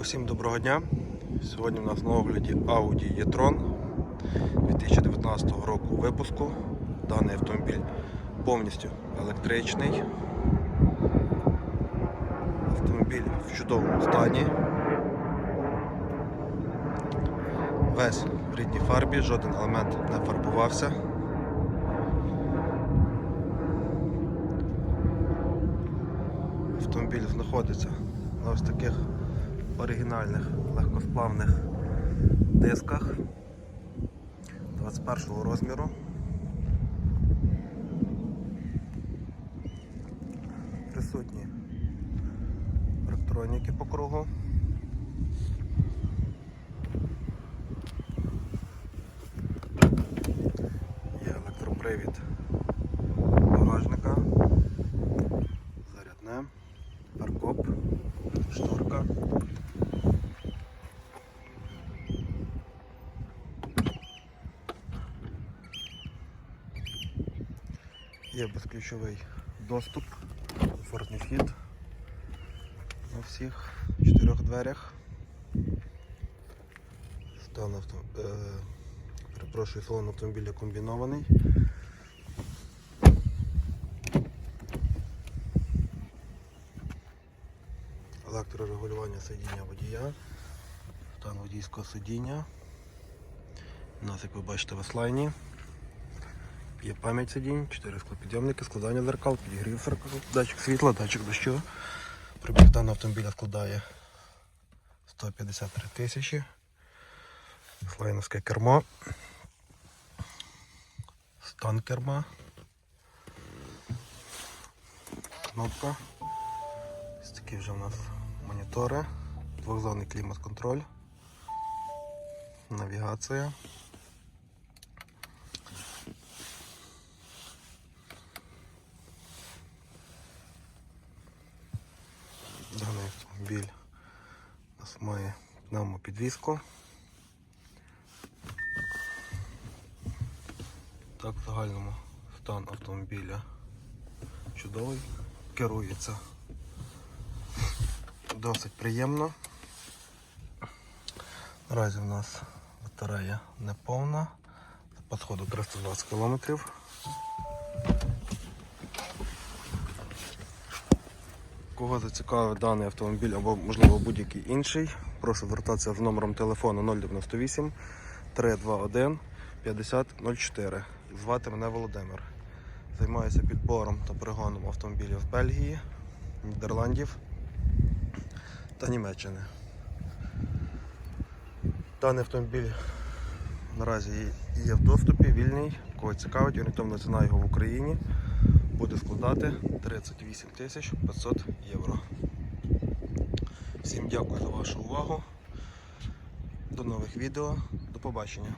Усім доброго дня. Сьогодні у нас на огляді Audi e-tron 2019 року випуску. Даний автомобіль повністю електричний. Автомобіль в чудовому стані. Весь в рідній фарбі, жоден елемент не фарбувався. Автомобіль знаходиться на ось таких оригінальних легкосплавних дисках 21 розміру. Присутні електроніки по кругу. Є електропривід Є безключовий доступ, комфортний вхід на всіх чотирьох дверях. Стан авто... е... Перепрошую, салон автомобіля комбінований. Електрорегулювання сидіння водія, стан водійського сидіння. У нас, як ви бачите, в ослайні. Є пам'ять сидінь, 4 склопідйомники, складання зеркал, підігрів зеркал, датчик світла, датчик дощу. Пробіг даного автомобіля складає 153 тисячі. Слайновське кермо. Стан керма. Кнопка. Ось такі вже у нас монітори. Двохзонний клімат-контроль. Навігація. Даний автомобіль у нас має пневмопідвізку. Так, в загальному стан автомобіля чудовий, керується досить приємно. Наразі в нас батарея не повна, запас 320 км. Кого зацікавив даний автомобіль або можливо будь-який інший, прошу звертатися з номером телефону 098 321 5004. Звати мене Володимир. Займаюся підбором та пригоном автомобілів Бельгії, Нідерландів та Німеччини. Даний автомобіль наразі є в доступі, вільний. Кого цікавить, орієнтовна ціна його в Україні буде складати 38 тисяч 500 євро. Всім дякую за вашу увагу. До нових відео. До побачення.